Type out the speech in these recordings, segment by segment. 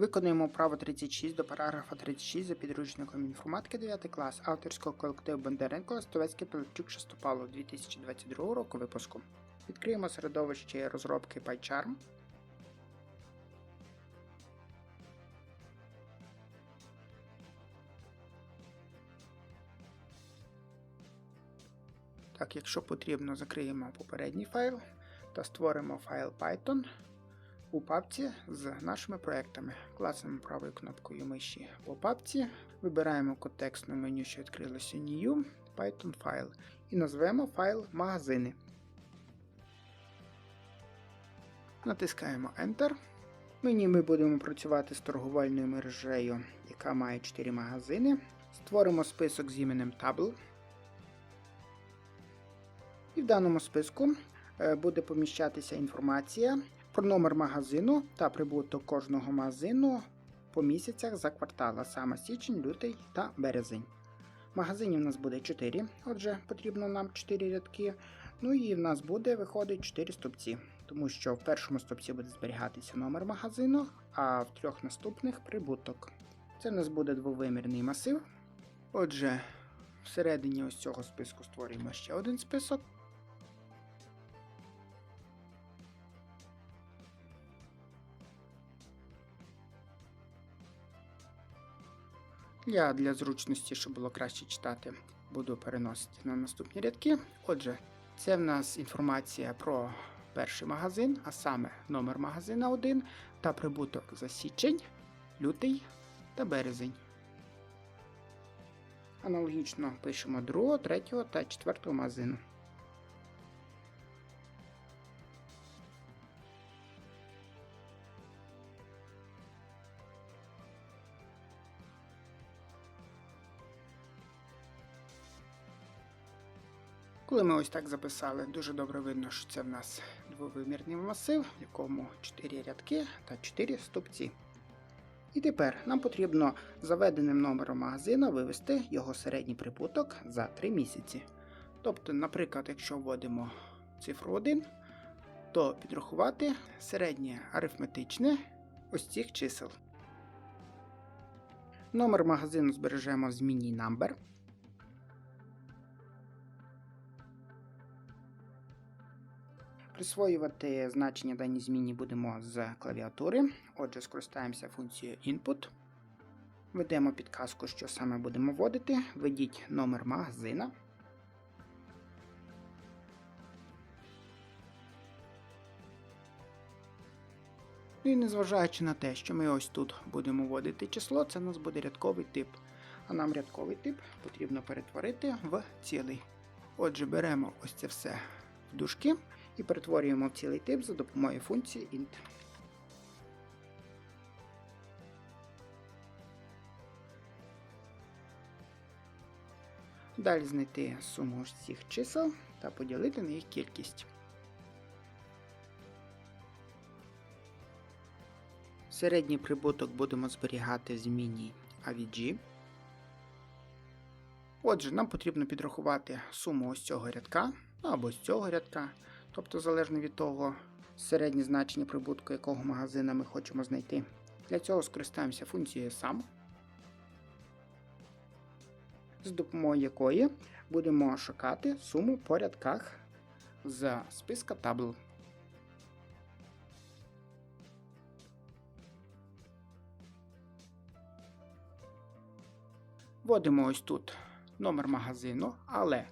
Виконуємо право 36 до параграфа 36 за підручником інформатики 9 клас авторського колективу Бондаренко Стовецький Пилипчук Шестопало 2022 року випуску. Відкриємо середовище розробки PyCharm. Так, якщо потрібно, закриємо попередній файл та створимо файл Python у папці з нашими проектами. Клацаємо правою кнопкою миші по папці, вибираємо контекстне меню, що відкрилося New, Python файл, і назвемо файл магазини. Натискаємо Enter. Мені ми будемо працювати з торговельною мережею, яка має 4 магазини. Створимо список з іменем Table. І в даному списку е, буде поміщатися інформація номер магазину та прибуток кожного магазину по місяцях за квартал, а саме січень, лютий та березень. Магазинів у нас буде 4, отже, потрібно нам 4 рядки. Ну і в нас буде виходить 4 стопці, тому що в першому стопці буде зберігатися номер магазину, а в трьох наступних прибуток. Це в нас буде двовимірний масив. Отже, всередині ось цього списку створюємо ще один список. Я для зручності, щоб було краще читати, буду переносити на наступні рядки. Отже, це в нас інформація про перший магазин, а саме номер магазина 1 та прибуток за січень, лютий та березень. Аналогічно пишемо другого, третього та 4 магазину. Коли ми ось так записали, дуже добре видно, що це в нас двовимірний масив, в якому 4 рядки та 4 стовпці. І тепер нам потрібно заведеним номером магазина вивести його середній прибуток за 3 місяці. Тобто, наприклад, якщо вводимо цифру 1, то підрахувати середнє арифметичне ось цих чисел. Номер магазину збережемо в змінній number. Присвоювати значення даній зміні будемо з клавіатури. Отже, скористаємося функцією Input. Введемо підказку, що саме будемо вводити. Введіть номер магазина. Ну і незважаючи на те, що ми ось тут будемо вводити число, це у нас буде рядковий тип. А нам рядковий тип потрібно перетворити в цілий. Отже, беремо ось це все в дужки і перетворюємо в цілий тип за допомогою функції int. Далі знайти суму всіх чисел та поділити на їх кількість. Середній прибуток будемо зберігати в зміні AVG. Отже, нам потрібно підрахувати суму ось цього рядка або з цього рядка, тобто залежно від того середнє значення прибутку, якого магазина ми хочемо знайти. Для цього скористаємося функцією SUM, з допомогою якої будемо шукати суму по рядках з списка Table. Вводимо ось тут номер магазину, але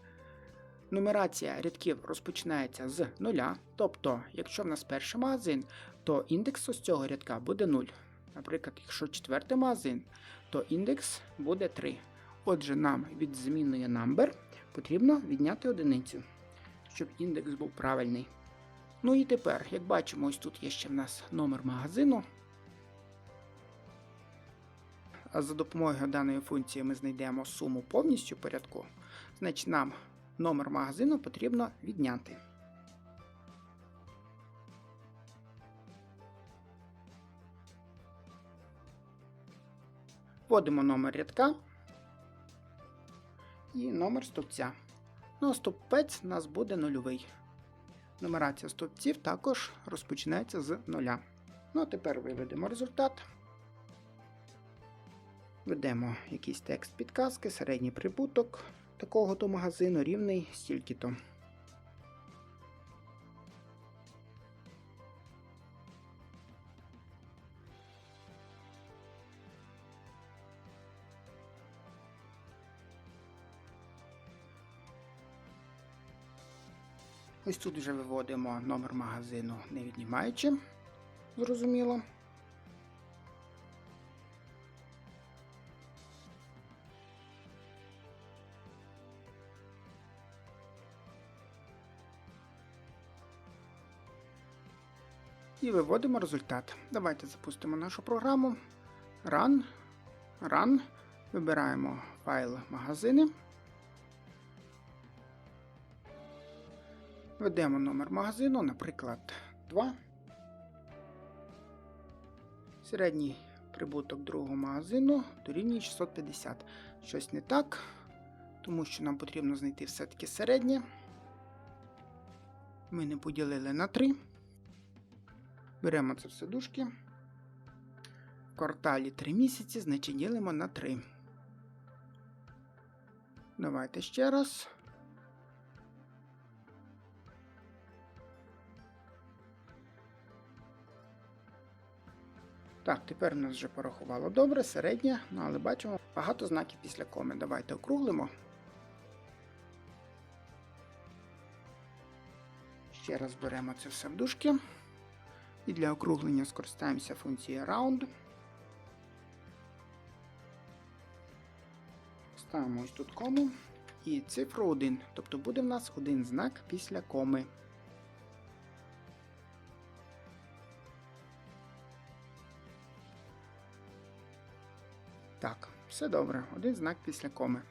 нумерація рядків розпочинається з нуля. Тобто, якщо в нас перший магазин, то індекс ось цього рядка буде 0. Наприклад, якщо четвертий магазин, то індекс буде 3. Отже, нам від змінної number потрібно відняти одиницю, щоб індекс був правильний. Ну і тепер, як бачимо, ось тут є ще в нас номер магазину. За допомогою даної функції ми знайдемо суму повністю порядку, значить нам номер магазину потрібно відняти. Вводимо номер рядка і номер стовпця. Ну, а у нас буде нульовий. Нумерація стовпців також розпочинається з нуля. Ну а тепер виведемо результат. Введемо якийсь текст підказки, середній прибуток такого то магазину рівний стільки-то. Ось тут вже виводимо номер магазину, не віднімаючи. Зрозуміло. І виводимо результат. Давайте запустимо нашу програму. Run. Run. Вибираємо файл магазини. Введемо номер магазину, наприклад, 2. Середній прибуток другого магазину дорівнює 650. Щось не так, тому що нам потрібно знайти все-таки середнє. Ми не поділили на 3. Беремо це все дужки. В кварталі 3 місяці, значить ділимо на 3. Давайте ще раз. Так, тепер у нас вже порахувало добре, середнє, ну але бачимо багато знаків після коми. Давайте округлимо. Ще раз беремо це все в дужки. І для округлення скористаємося функцією round. Ставимо ось тут кому і цифру 1. Тобто буде в нас один знак після коми. Так, все добре, один знак після коми.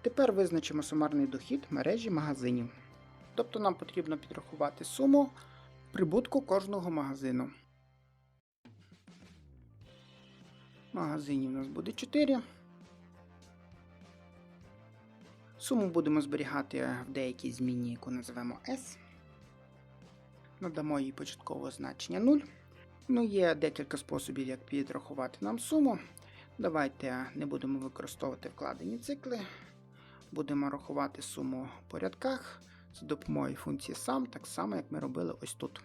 Тепер визначимо сумарний дохід мережі магазинів. Тобто нам потрібно підрахувати суму прибутку кожного магазину. Магазинів у нас буде 4. Суму будемо зберігати в деякій зміні, яку називемо S. Надамо їй початкове значення 0. Ну, є декілька способів, як підрахувати нам суму. Давайте не будемо використовувати вкладені цикли. Будемо рахувати суму по рядках за допомогою функції sum, так само, як ми робили ось тут.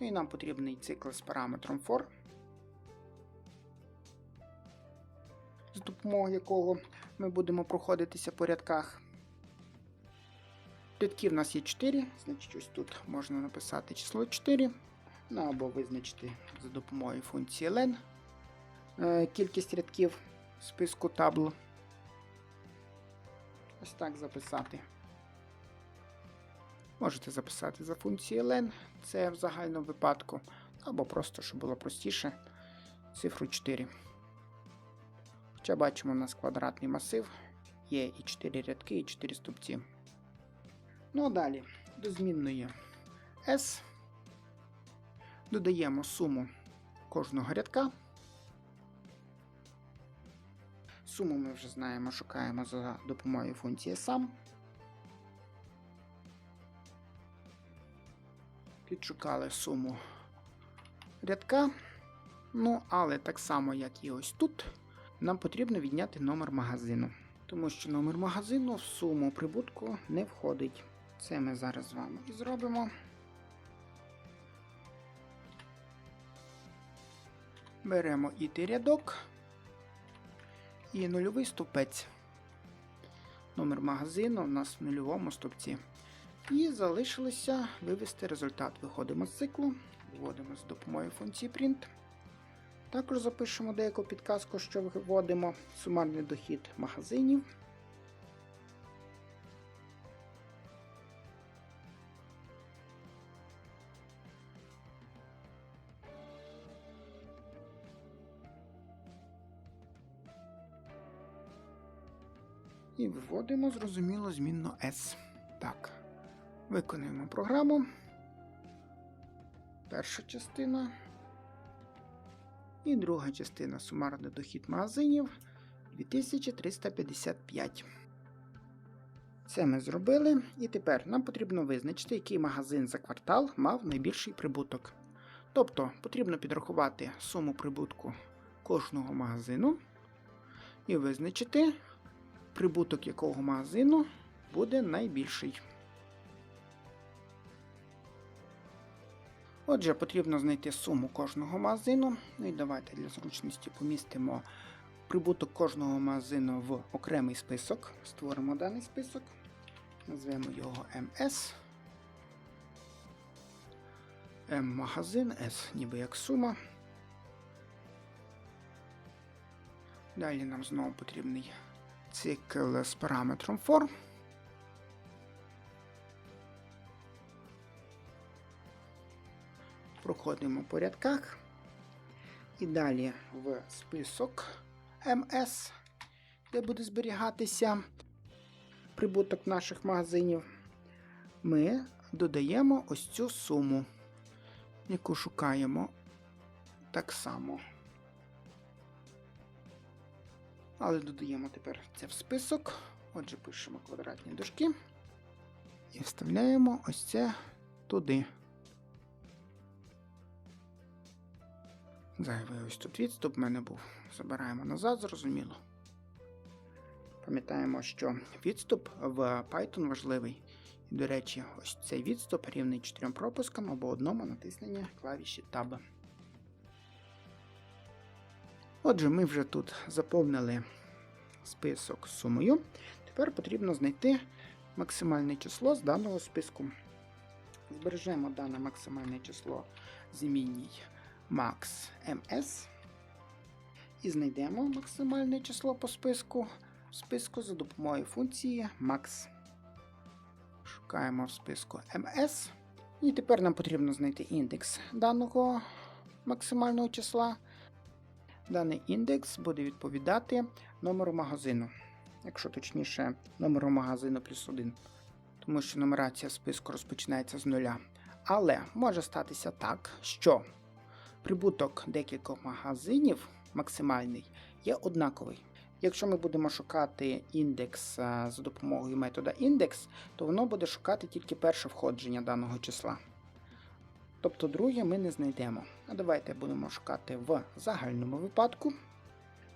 Ну і нам потрібний цикл з параметром for, з допомогою якого ми будемо проходитися по рядках. Рядків у нас є 4, значить ось тут можна написати число 4, ну або визначити за допомогою функції len е, кількість рядків в списку табл. Ось так записати. Можете записати за функцією len, це в загальному випадку, або просто, щоб було простіше, цифру 4. Хоча бачимо, у нас квадратний масив, є і 4 рядки, і 4 ступці. Ну а далі до змінної S додаємо суму кожного рядка. Суму ми вже знаємо, шукаємо за допомогою функції sum. Підшукали суму рядка. Ну, але так само, як і ось тут, нам потрібно відняти номер магазину. Тому що номер магазину в суму прибутку не входить. Це ми зараз з вами і зробимо. Беремо іти рядок і нульовий ступець. Номер магазину у нас в нульовому ступці. І залишилося вивести результат. Виходимо з циклу, вводимо з допомогою функції print. Також запишемо деяку підказку, що вводимо сумарний дохід магазинів. І виводимо, зрозуміло, змінно S. Так. Виконуємо програму. Перша частина. І друга частина сумарний дохід магазинів 2355. Це ми зробили. І тепер нам потрібно визначити, який магазин за квартал мав найбільший прибуток. Тобто потрібно підрахувати суму прибутку кожного магазину і визначити, прибуток якого магазину буде найбільший. Отже, потрібно знайти суму кожного магазину. Ну і давайте для зручності помістимо прибуток кожного магазину в окремий список. Створимо даний список, назвемо його MS. М магазин, S ніби як сума. Далі нам знову потрібний цикл з параметром for. Проходимо по рядках. І далі в список MS, де буде зберігатися прибуток наших магазинів, ми додаємо ось цю суму, яку шукаємо так само. Але додаємо тепер це в список. Отже, пишемо квадратні дужки і вставляємо ось це туди. Зайвий ось тут відступ в мене був. Забираємо назад, зрозуміло. Пам'ятаємо, що відступ в Python важливий. І, до речі, ось цей відступ рівний 4 пропускам або одному натисненні клавіші Tab. Отже, ми вже тут заповнили список з сумою. Тепер потрібно знайти максимальне число з даного списку. Збережемо дане максимальне число змінній max ms і знайдемо максимальне число по списку в списку за допомогою функції max. Шукаємо в списку ms. І тепер нам потрібно знайти індекс даного максимального числа. Даний індекс буде відповідати номеру магазину, якщо точніше, номеру магазину плюс 1, тому що нумерація списку розпочинається з нуля. Але може статися так, що прибуток декількох магазинів максимальний є однаковий. Якщо ми будемо шукати індекс за допомогою метода індекс, то воно буде шукати тільки перше входження даного числа. Тобто друге ми не знайдемо. А давайте будемо шукати в загальному випадку.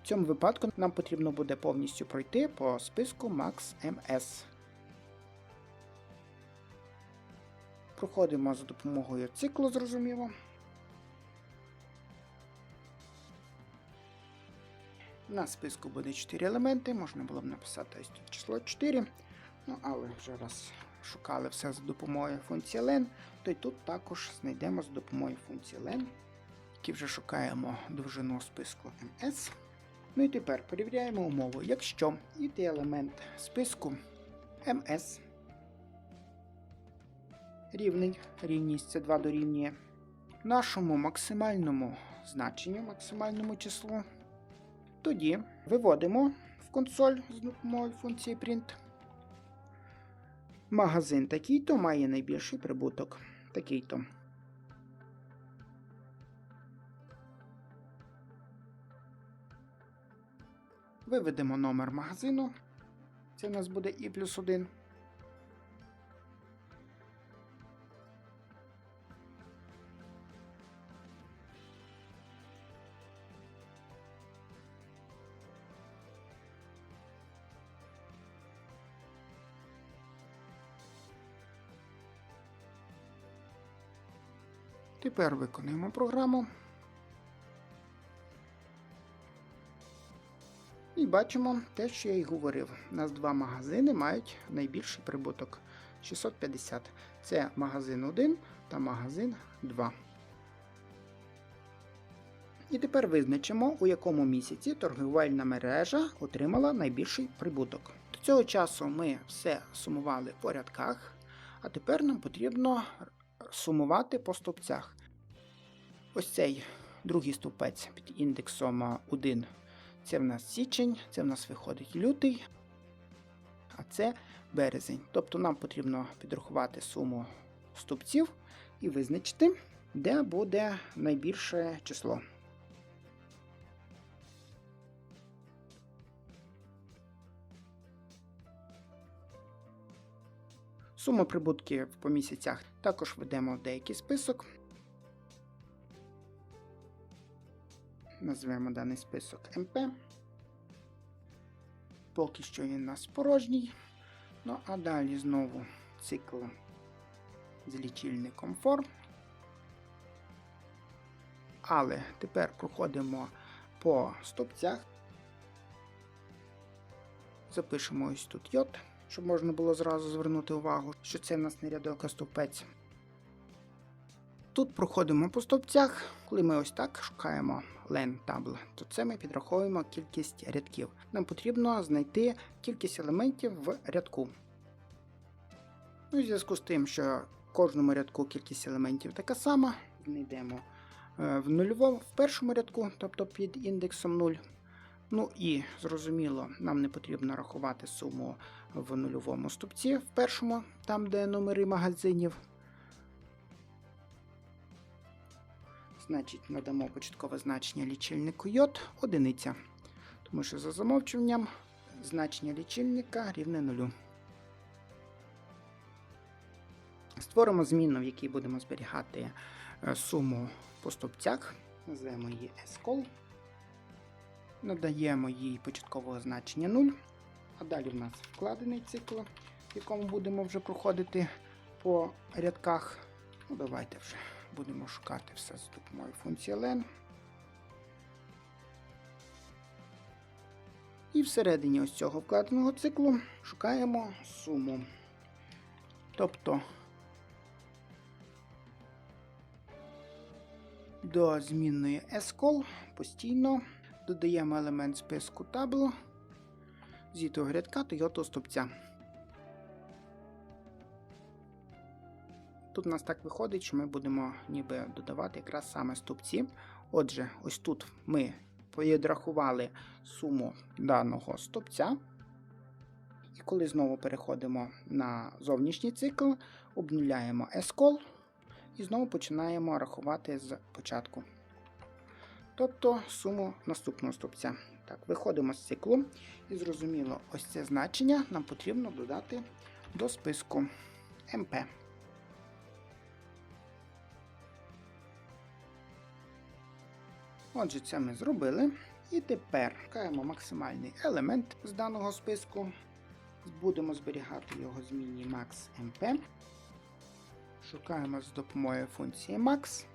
В цьому випадку нам потрібно буде повністю пройти по списку MaxMS. Проходимо за допомогою циклу, зрозуміло. На списку буде 4 елементи, можна було б написати ось тут число 4. Ну, але вже раз шукали все за допомогою функції len, то й тут також знайдемо за допомогою функції len, які вже шукаємо довжину списку ms. Ну і тепер перевіряємо умову. Якщо id елемент списку ms рівний, рівність це 2 дорівнює нашому максимальному значенню, максимальному числу, тоді виводимо в консоль з допомогою функції print. Магазин такий-то має найбільший прибуток. Такий-то. Виведемо номер магазину. Це у нас буде і плюс 1. Тепер виконуємо програму. І бачимо те, що я й говорив. У нас два магазини мають найбільший прибуток 650. Це магазин 1 та магазин 2. І тепер визначимо, у якому місяці торгівельна мережа отримала найбільший прибуток. До цього часу ми все сумували по рядках, а тепер нам потрібно сумувати по стовпцях. Ось цей другий стовпець під індексом 1. Це в нас січень, це в нас виходить лютий, а це березень. Тобто нам потрібно підрахувати суму стовпців і визначити, де буде найбільше число. Сума прибутків по місяцях також ведемо в деякий список. Назвемо даний список МП. Поки що він у нас порожній. Ну а далі знову цикл з лічильником for. Але тепер проходимо по стопцях. Запишемо ось тут йод, щоб можна було зразу звернути увагу, що це в нас не рядок, а стовпець. Тут проходимо по стовпцях. Коли ми ось так шукаємо len table, то це ми підраховуємо кількість рядків. Нам потрібно знайти кількість елементів в рядку. Ну, в зв'язку з тим, що в кожному рядку кількість елементів така сама, знайдемо е, в нульовому в першому рядку, тобто під індексом 0. Ну і зрозуміло, нам не потрібно рахувати суму в нульовому ступці в першому, там де номери магазинів. Значить, надамо початкове значення лічильнику йод одиниця. Тому що за замовчуванням значення лічильника рівне нулю. Створимо зміну, в якій будемо зберігати е, суму по стовпцях. Назвемо її scol. Надаємо їй початкового значення 0. А далі в нас вкладений цикл, в якому будемо вже проходити по рядках. Ну, давайте вже будемо шукати все з допомогою функції len. І всередині ось цього вкладеного циклу шукаємо суму. Тобто до змінної scol постійно додаємо елемент списку table з того рядка та його стовпця. Тут у нас так виходить, що ми будемо ніби додавати якраз саме стовпці. Отже, ось тут ми підрахували суму даного стовпця. І коли знову переходимо на зовнішній цикл, обнуляємо scol і знову починаємо рахувати з початку. Тобто суму наступного стовпця. Так, виходимо з циклу і зрозуміло, ось це значення нам потрібно додати до списку MP. Отже, це ми зробили. І тепер шукаємо максимальний елемент з даного списку. Будемо зберігати його змінні max.mp. Шукаємо з допомогою функції max.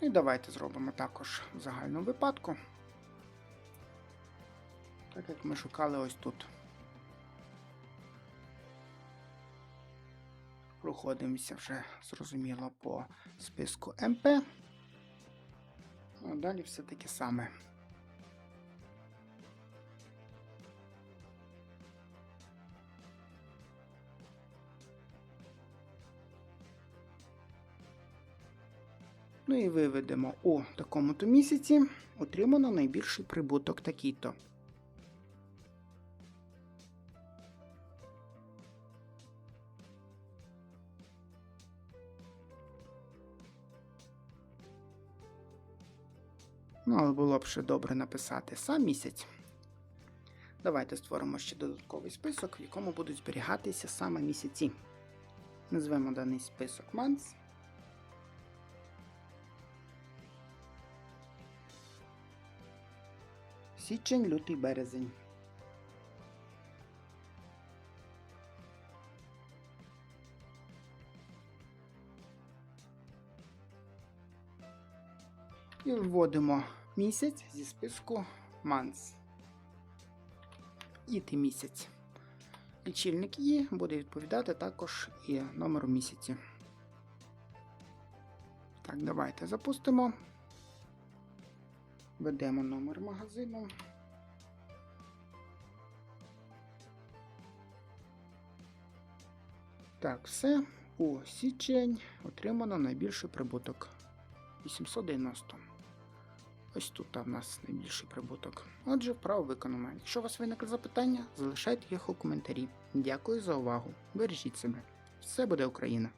І давайте зробимо також в загальному випадку. Так як ми шукали ось тут. Проходимося вже зрозуміло по списку МП. А далі все таке саме. Ну і виведемо у такому-то місяці отримано найбільший прибуток такий-то. Ну, але було б ще добре написати сам місяць. Давайте створимо ще додатковий список, в якому будуть зберігатися саме місяці. Назвемо даний список months. Січень, лютий, березень. І вводимо місяць зі списку months. І ти місяць. Лічильник її буде відповідати також і номеру місяці. Так, давайте запустимо. Введемо номер магазину. Так, все. У січень отримано найбільший прибуток. 890. Ось тут в нас найбільший прибуток. Отже, вправо виконано. Якщо у вас виникли запитання, залишайте їх у коментарі. Дякую за увагу. Бережіть себе. Все буде Україна!